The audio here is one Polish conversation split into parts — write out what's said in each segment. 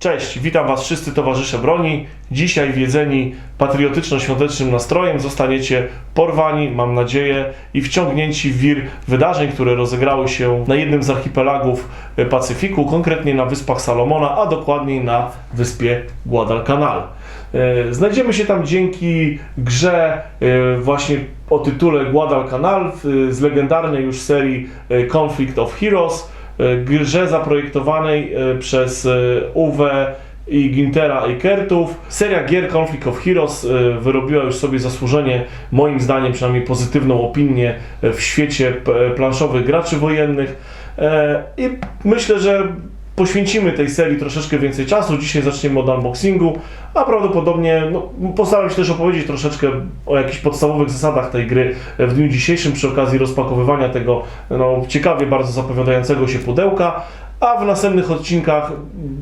Cześć, witam Was wszyscy towarzysze broni. Dzisiaj wiedzeni patriotyczno-świątecznym nastrojem zostaniecie porwani, mam nadzieję, i wciągnięci w wir wydarzeń, które rozegrały się na jednym z archipelagów e, Pacyfiku, konkretnie na Wyspach Salomona, a dokładniej na wyspie Guadalcanal. E, Znajdziemy się tam dzięki grze e, właśnie o tytule Guadalcanal z legendarnej już serii Conflict of Heroes, grze zaprojektowanej e, przez e, Uwe i Gintera Eikertów. Seria gier Conflict of Heroes e, wyrobiła już sobie zasłużenie, moim zdaniem przynajmniej pozytywną opinię e, w świecie planszowych graczy wojennych E, i myślę, że poświęcimy tej serii troszeczkę więcej czasu. Dzisiaj zaczniemy od unboxingu, a prawdopodobnie no, postaram się też opowiedzieć troszeczkę o jakichś podstawowych zasadach tej gry w dniu dzisiejszym przy okazji rozpakowywania tego no, ciekawie bardzo zapowiadającego się pudełka. A w następnych odcinkach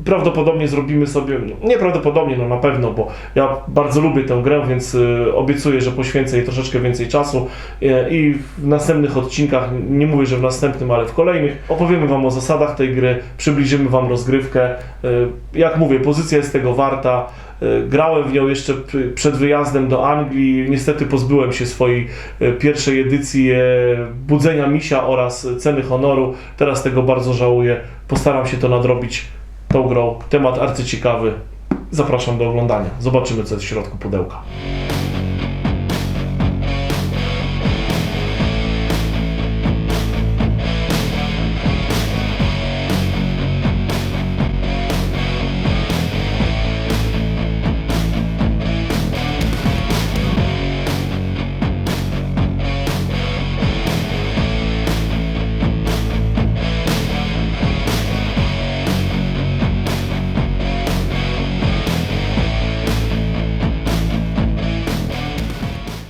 prawdopodobnie zrobimy sobie, no, nieprawdopodobnie, no na pewno, bo ja bardzo lubię tę grę, więc y, obiecuję, że poświęcę jej troszeczkę więcej czasu y, i w następnych odcinkach, nie mówię, że w następnym, ale w kolejnych, opowiemy Wam o zasadach tej gry, przybliżymy Wam rozgrywkę. Y, Jak mówię, pozycja jest tego warta. Y, Grałem w nią jeszcze przed wyjazdem do Anglii. Niestety pozbyłem się swojej y, pierwszej edycji e, Budzenia Misia oraz e, Ceny Honoru. Teraz tego bardzo żałuję. Postaram się to nadrobić tą grą. Temat arcyciekawy. Zapraszam do oglądania. Zobaczymy, co jest w środku pudełka.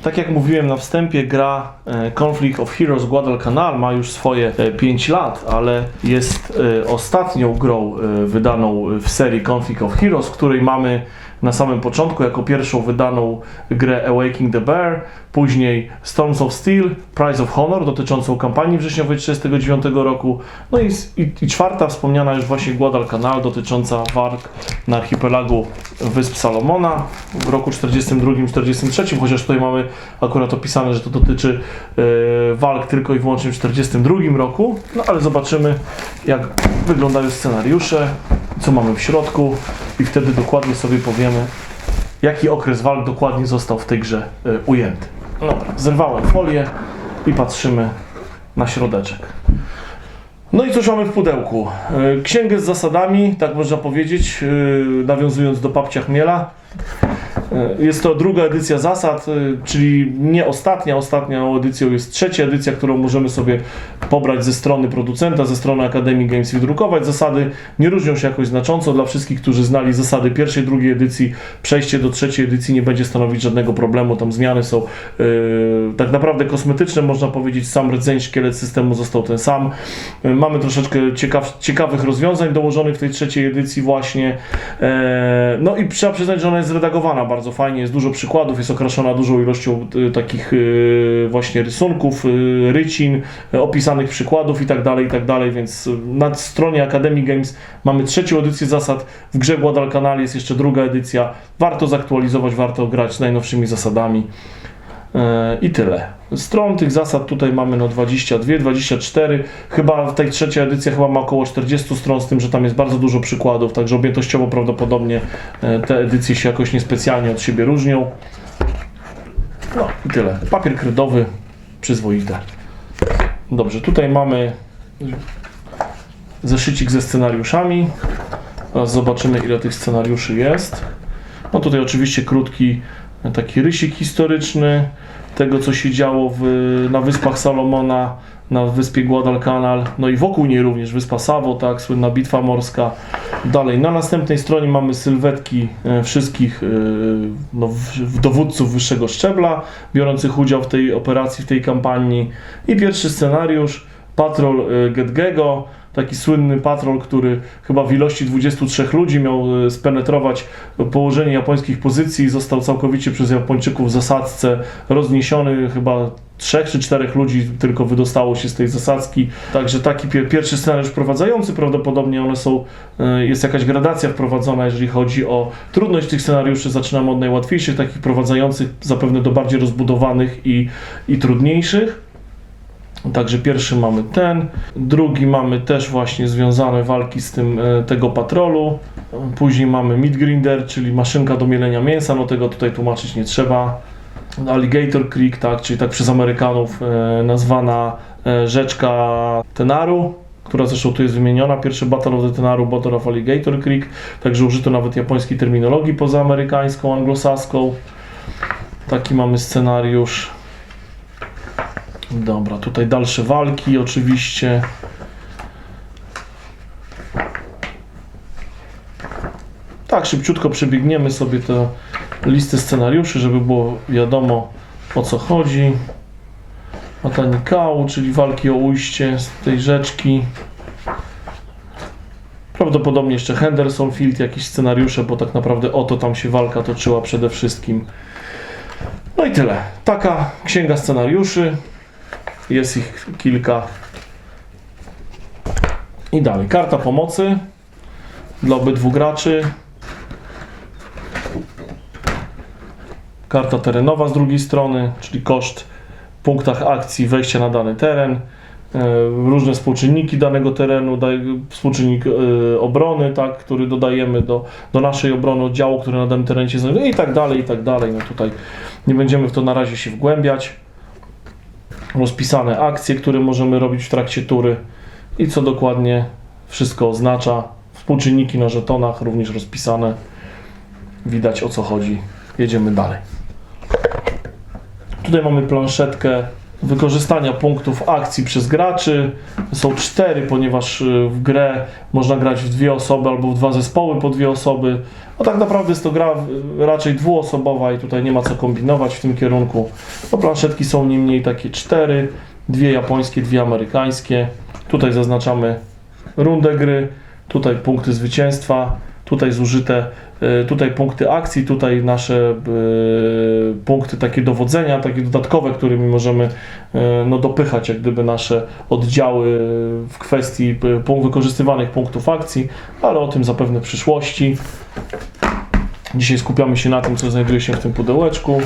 Tak jak mówiłem na wstępie, gra e, Conflict of Heroes Guadalcanal ma już swoje e, 5 lat, ale jest e, ostatnią grą e, wydaną w serii Conflict of Heroes, w której mamy na samym początku jako pierwszą wydaną grę Awaking the Bear, później Storms of Steel, Prize of Honor dotyczącą kampanii wrześniowej 1939 roku, no i, i, i czwarta wspomniana już właśnie Guadalcanal dotycząca walk na archipelagu Wysp Salomona w roku 42-43, chociaż tutaj mamy akurat opisane, że to dotyczy e, walk tylko i wyłącznie w 42 roku, no ale zobaczymy jak wyglądają scenariusze, co mamy w środku i wtedy dokładnie sobie powiemy jaki okres walk dokładnie został w tej grze e, ujęty. Dobra, zerwałem folię i patrzymy na środeczek. No i cóż mamy w pudełku? E, Księgę z zasadami, tak można powiedzieć, e, nawiązując do papcia chmiela. E, Jest to druga edycja zasad, e, czyli nie ostatnia. Ostatnią edycją jest trzecia edycja, którą możemy sobie pobrać ze strony producenta, ze strony Akademii Games i wydrukować. Zasady nie różnią się jakoś znacząco. Dla wszystkich, którzy znali zasady pierwszej, drugiej edycji, przejście do trzeciej edycji nie będzie stanowić żadnego problemu. Tam zmiany są e, tak naprawdę kosmetyczne, można powiedzieć. Sam rdzeń, szkielet systemu został ten sam. E, mamy troszeczkę ciekaw, ciekawych rozwiązań dołożonych w tej trzeciej edycji właśnie. E, no i trzeba przyznać, że ona jest zredagowana bardzo fajnie, jest dużo przykładów, jest okraszona dużą ilością e, takich e, właśnie rysunków, e, rycin, opisanych przykładów i tak dalej, i tak więc na stronie Academy Games mamy trzecią edycję zasad, w grze Guadalcanal jest jeszcze druga edycja, warto zaktualizować, warto grać z najnowszymi zasadami. E, I tyle. Stron tych zasad tutaj mamy no 22, 24. Chyba w tej trzeciej edycji chyba ma około 40 stron, z tym, że tam jest bardzo dużo przykładów, także objętościowo prawdopodobnie e, te edycje się jakoś niespecjalnie od siebie różnią. No i tyle. Papier kredowy, przyzwoite. Dobrze, tutaj mamy zeszycik ze scenariuszami. Teraz zobaczymy ile tych scenariuszy jest. No tutaj oczywiście krótki taki rysik historyczny tego, co się działo w, na Wyspach Salomona, na wyspie Guadalcanal, no i wokół niej również wyspa Savo, tak, słynna bitwa morska. Dalej, na następnej stronie mamy sylwetki e, wszystkich e, no, dowódców wyższego szczebla, biorących udział w tej operacji, w tej kampanii. I pierwszy scenariusz, Patrol e, Gedgego, taki słynny patrol, który chyba w ilości 23 ludzi miał e, spenetrować położenie japońskich pozycji i został całkowicie przez Japończyków w zasadzce rozniesiony, chyba trzech czy czterech ludzi tylko wydostało się z tej zasadzki. Także taki pier- pierwszy scenariusz wprowadzający, prawdopodobnie one są, e, jest jakaś gradacja wprowadzona, jeżeli chodzi o trudność tych scenariuszy. Zaczynamy od najłatwiejszych, takich wprowadzających zapewne do bardziej rozbudowanych i, i trudniejszych. Także pierwszy mamy ten, drugi mamy też właśnie związane walki z tym e, tego patrolu. Później mamy meat grinder, czyli maszynka do mielenia mięsa, no tego tutaj tłumaczyć nie trzeba. Alligator Creek, tak, czyli tak przez Amerykanów e, nazwana e, rzeczka Tenaru, która zresztą tu jest wymieniona. Pierwszy Battle of the Tenaru, Battle of Alligator Creek, także użyto nawet japońskiej terminologii pozaamerykańską, anglosaską. Taki mamy scenariusz. Dobra, tutaj dalsze walki oczywiście. Tak, szybciutko przebiegniemy sobie tę listę scenariuszy, żeby było wiadomo o co chodzi. Matanikał, czyli walki o ujście z tej rzeczki. Prawdopodobnie jeszcze Henderson Field, jakieś scenariusze, bo tak naprawdę o to tam się walka toczyła przede wszystkim. No i tyle. Taka księga scenariuszy. Jest ich kilka. I dalej. Karta pomocy dla obydwu graczy. Karta terenowa z drugiej strony, czyli koszt w punktach akcji wejścia na dany teren. E, Różne współczynniki danego terenu, współczynnik e, obrony, tak, który dodajemy do, do naszej obrony oddziału, który na danym terenie się znajduje i tak dalej, i tak dalej. No tutaj nie będziemy w to na razie się wgłębiać rozpisane akcje, które możemy robić w trakcie tury i co dokładnie wszystko oznacza. Współczynniki na żetonach również rozpisane. Widać o co chodzi. Jedziemy dalej. Tutaj mamy planszetkę wykorzystania punktów akcji przez graczy. Są cztery, ponieważ y, w grę można grać w dwie osoby albo w dwa zespoły po dwie osoby. No tak naprawdę jest to gra y, raczej dwuosobowa i tutaj nie ma co kombinować w tym kierunku. No planszetki są niemniej takie cztery, dwie japońskie, dwie amerykańskie. Tutaj zaznaczamy rundę gry, tutaj punkty zwycięstwa, tutaj zużyte, y, tutaj punkty akcji, tutaj nasze y, punkty takie dowodzenia, takie dodatkowe, którymi możemy y, no, dopychać jak gdyby nasze oddziały w kwestii wykorzystywanych punktów akcji, ale o tym zapewne w przyszłości. Dzisiaj skupiamy się na tym, co znajduje się w tym pudełeczku,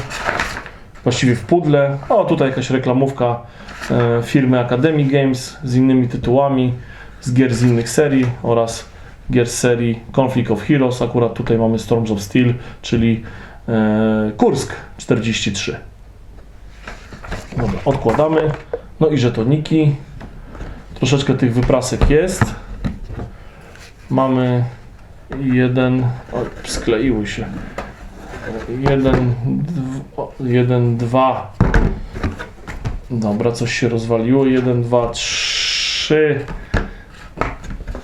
właściwie w pudle. O, tutaj jakaś reklamówka e, firmy Academy Games z innymi tytułami, z gier z innych serii oraz gier z serii Conflict of Heroes. Akurat tutaj mamy Storms of Steel, czyli e, Kursk 43. Dobra, odkładamy. No i żetoniki. Troszeczkę tych wyprasek jest. Mamy jeden. O, skleiły się. Jeden, jeden, dwa. Dobra, coś się rozwaliło. Jeden, dwa, trzy.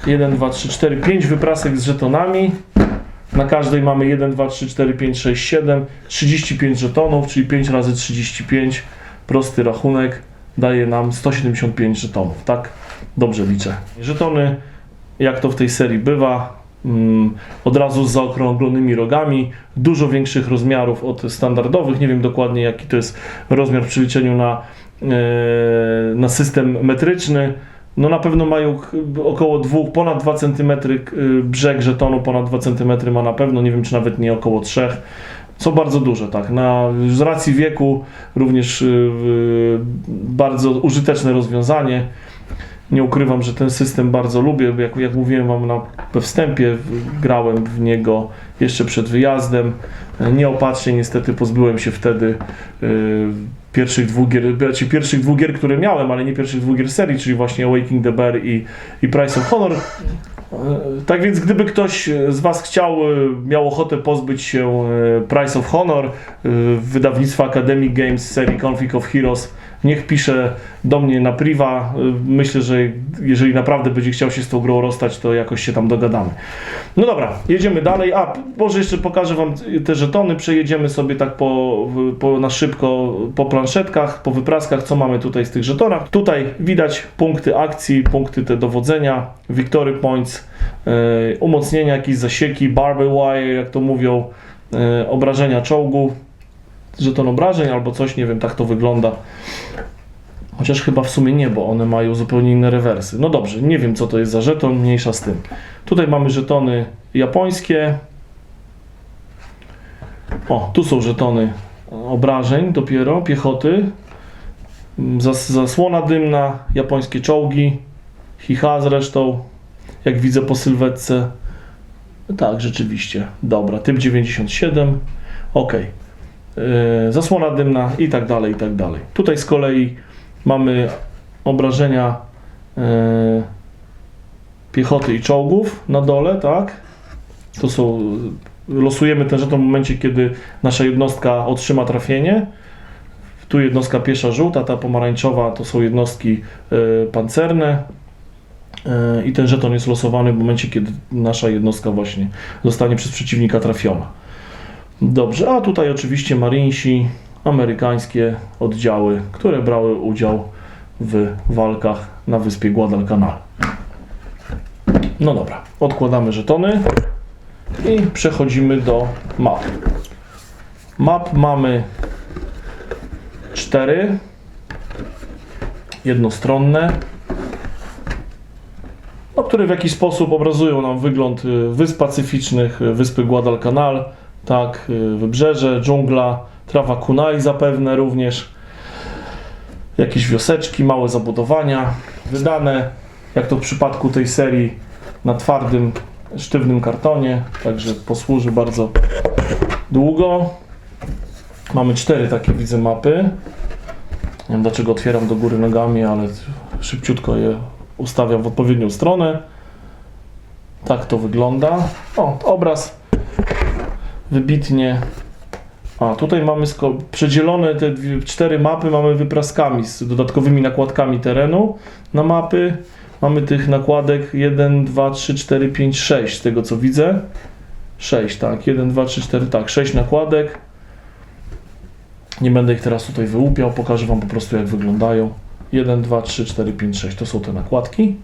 Jeden, dwa, trzy, cztery, pięć wyprasek z żetonami. Na każdej mamy 1, 2, 3, 4, 5, 6, 7, 35 żetonów, czyli 5 razy 35. Prosty rachunek daje nam 175 żetonów, tak? Dobrze liczę. Żetony, jak to w tej serii bywa, mm, od razu z zaokrąglonymi rogami, dużo większych rozmiarów od standardowych. Nie wiem dokładnie jaki to jest rozmiar w przeliczeniu na, e, na system metryczny. No na pewno mają około dwóch, ponad 2 cm brzeg żetonu, ponad 2 cm ma na pewno, nie wiem czy nawet nie około 3. Co bardzo duże, tak. Na, z racji wieku również y, y, bardzo użyteczne rozwiązanie. Nie ukrywam, że ten system bardzo lubię. Jak, jak mówiłem Wam na, we wstępie, grałem w niego jeszcze przed wyjazdem. Nieopatrznie niestety pozbyłem się wtedy y, pierwszych dwóch gier, znaczy pierwszych dwóch gier, które miałem, ale nie pierwszych dwóch gier serii, czyli właśnie Awakening the Bear i, i Price of Honor. E, Tak więc gdyby ktoś z Was chciał, e, miał ochotę pozbyć się e, Price of Honor, e, wydawnictwa Academic Games serii Conflict of Heroes, niech pisze do mnie na priwa. Myślę, że jeżeli naprawdę będzie chciał się z tą grą rozstać, to jakoś się tam dogadamy. No dobra, jedziemy dalej. A, może jeszcze pokażę Wam te żetony. Przejedziemy sobie tak po, po, na szybko po planszetkach, po wypraskach, co mamy tutaj z tych żetonach. Tutaj widać punkty akcji, punkty te dowodzenia, victory points, e, umocnienia, jakieś zasieki, barbed wire, jak to mówią, e, obrażenia czołgu, żeton obrażeń albo coś, nie wiem, tak to wygląda. Chociaż chyba w sumie nie, bo one mają zupełnie inne rewersy. No dobrze, nie wiem co to jest za żeton, mniejsza z tym. Tutaj mamy żetony japońskie. O, tu są żetony obrażeń dopiero, piechoty. Zas, zasłona dymna, japońskie czołgi, Hiha zresztą, jak widzę po sylwetce. Tak, rzeczywiście. Dobra, typ 97. Ok. Yy, zasłona dymna i tak dalej, i tak dalej. Tutaj z kolei mamy obrażenia yy, piechoty i czołgów na dole, tak? To są. Losujemy ten żeton w momencie, kiedy nasza jednostka otrzyma trafienie. Tu jednostka piesza żółta, ta pomarańczowa to są jednostki yy, pancerne. I ten żeton jest losowany w momencie, kiedy nasza jednostka właśnie zostanie przez przeciwnika trafiona. Dobrze, a tutaj oczywiście Marinesi, amerykańskie oddziały, które brały udział w walkach na wyspie Guadalcanal. No dobra, odkładamy żetony i przechodzimy do map. Map mamy cztery jednostronne, no, które w jakiś sposób obrazują nam wygląd y, wysp pacyficznych, y, wyspy Guadalcanal, tak, y, wybrzeże, dżungla, trawa kunai zapewne również, jakieś wioseczki, małe zabudowania, wydane, jak to w przypadku tej serii, na twardym, sztywnym kartonie, także posłuży bardzo długo. Mamy cztery takie, widzę, mapy. Nie wiem dlaczego otwieram do góry nogami, ale szybciutko je ustawiam w odpowiednią stronę. Tak to wygląda. O, obraz wybitnie. A tutaj mamy przedzielone te dwie, cztery mapy, mamy wypraskami z dodatkowymi nakładkami terenu na mapy. Mamy tych nakładek 1, 2, 3, 4, 5, 6 z tego co widzę. 6, tak. 1, 2, 3, 4, tak. 6 nakładek. Nie będę ich teraz tutaj wyłupiał, pokażę Wam po prostu jak wyglądają. 1, 2, 3, 4, 5, 6 to są te nakładki.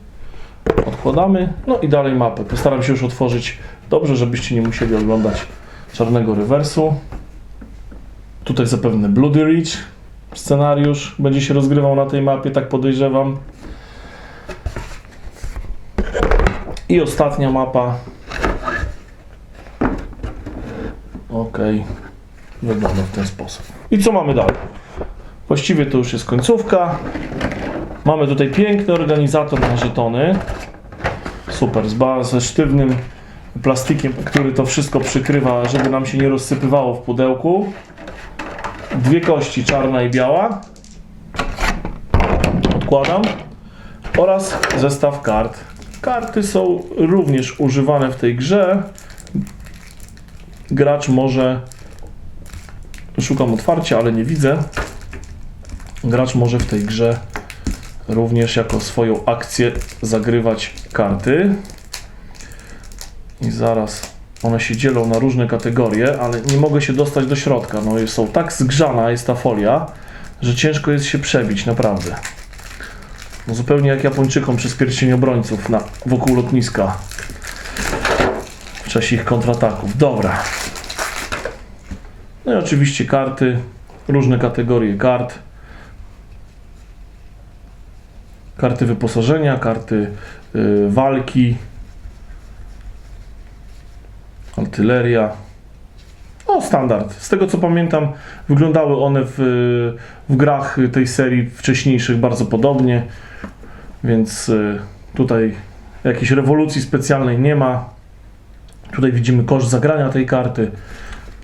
Odkładamy, no i dalej mapę. Postaram się już otworzyć dobrze, żebyście nie musieli oglądać czarnego rewersu. Tutaj zapewne Bloody Ridge scenariusz będzie się rozgrywał na tej mapie, tak podejrzewam. I ostatnia mapa. Ok, wygląda w ten sposób. I co mamy dalej? Właściwie to już jest końcówka. Mamy tutaj piękny organizator na żetony. Super, z ze sztywnym plastikiem, który to wszystko przykrywa, żeby nam się nie rozsypywało w pudełku. Dwie kości, czarna i biała. Odkładam. Oraz zestaw kart. Karty są również używane w tej grze. Gracz może. Szukam otwarcia, ale nie widzę. Gracz może w tej grze również jako swoją akcję zagrywać karty. I zaraz one się dzielą na różne kategorie, ale nie mogę się dostać do środka. No są tak zgrzana jest ta folia, że ciężko jest się przebić, naprawdę. No zupełnie jak Japończykom przez pierścień obrońców na, wokół lotniska. W czasie ich kontrataków. Dobra. No i oczywiście karty, różne kategorie kart. Karty wyposażenia, karty y, walki, artyleria. O, standard. Z tego co pamiętam, wyglądały one w, w grach tej serii wcześniejszych bardzo podobnie, więc y, tutaj jakiejś rewolucji specjalnej nie ma. Tutaj widzimy koszt zagrania tej karty.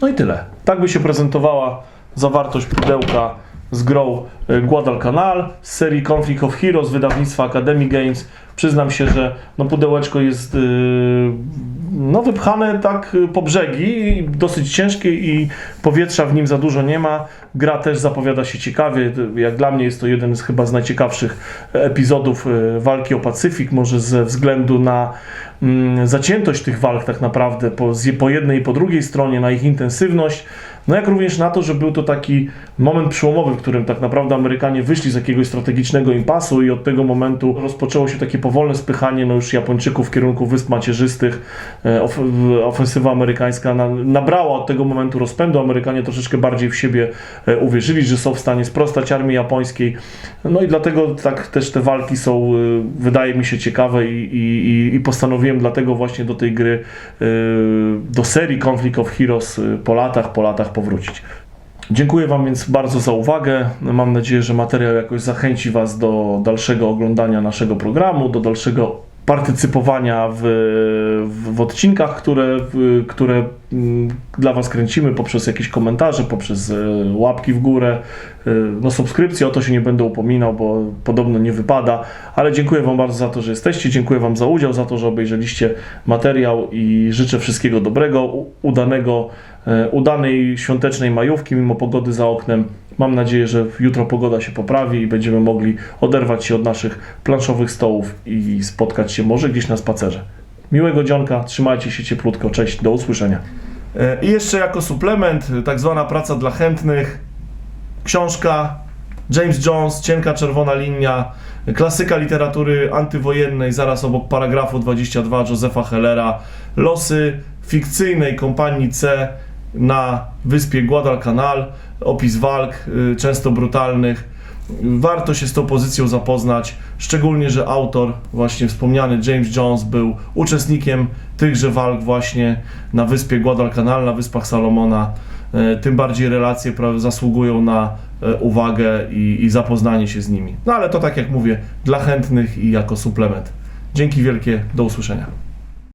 No i tyle. Tak by się prezentowała zawartość pudełka z grą e, Guadalcanal z serii Conflict of Heroes wydawnictwa Academy Games. Przyznam się, że no pudełeczko jest yy, no wypchane tak y, po brzegi, dosyć ciężkie i powietrza w nim za dużo nie ma. Gra też zapowiada się ciekawie. Jak dla mnie jest to jeden z chyba z najciekawszych epizodów walki o Pacyfik, może ze względu na mm, zaciętość tych walk tak naprawdę po, z- po jednej i po drugiej stronie, na ich intensywność. No jak również na to, że był to taki moment przełomowy, w którym tak naprawdę Amerykanie wyszli z jakiegoś strategicznego impasu i od tego momentu rozpoczęło się takie powolne spychanie no już Japończyków w kierunku Wysp Macierzystych. E, ofensywa amerykańska na, nabrała od tego momentu rozpędu. Amerykanie troszeczkę bardziej w siebie e, uwierzyli, że są w stanie sprostać armii japońskiej. No i dlatego tak też te walki są, e, wydaje mi się, ciekawe i, i, i- postanowiłem dlatego właśnie do tej gry, do serii Conflict of Heroes po latach, po latach powrócić. Dziękuję Wam więc bardzo za uwagę. Mam nadzieję, że materiał jakoś zachęci Was do dalszego oglądania naszego programu, do dalszego partycypowania w, w, odcinkach, które, które mm, dla Was kręcimy poprzez jakieś komentarze, poprzez e, łapki w górę, e, no subskrypcje, o to się nie będę upominał, bo podobno nie wypada, ale dziękuję Wam bardzo za to, że jesteście, dziękuję Wam za udział, za to, że obejrzeliście materiał i życzę wszystkiego dobrego, udanego, udanej świątecznej majówki mimo pogody za oknem. Mam nadzieję, że jutro pogoda się poprawi i będziemy mogli oderwać się od naszych planszowych stołów i spotkać się może gdzieś na spacerze. Miłego dzionka, trzymajcie się cieplutko, cześć, do usłyszenia. E, I jeszcze jako suplement, tak zwana praca dla chętnych, książka James Jones, Cienka Czerwona Linia, klasyka literatury antywojennej, zaraz obok paragrafu 22 Josefa Hellera, losy fikcyjnej kompanii C na wyspie Guadalcanal, opis walk, y, często brutalnych. Warto się z tą pozycją zapoznać, szczególnie, że autor, właśnie wspomniany James Jones, był uczestnikiem tychże walk właśnie na wyspie Guadalcanal, na wyspach Salomona. E, Tym bardziej relacje zasługują na e, uwagę i, i zapoznanie się z nimi. No ale to tak jak mówię, dla chętnych i jako suplement. Dzięki wielkie, do usłyszenia.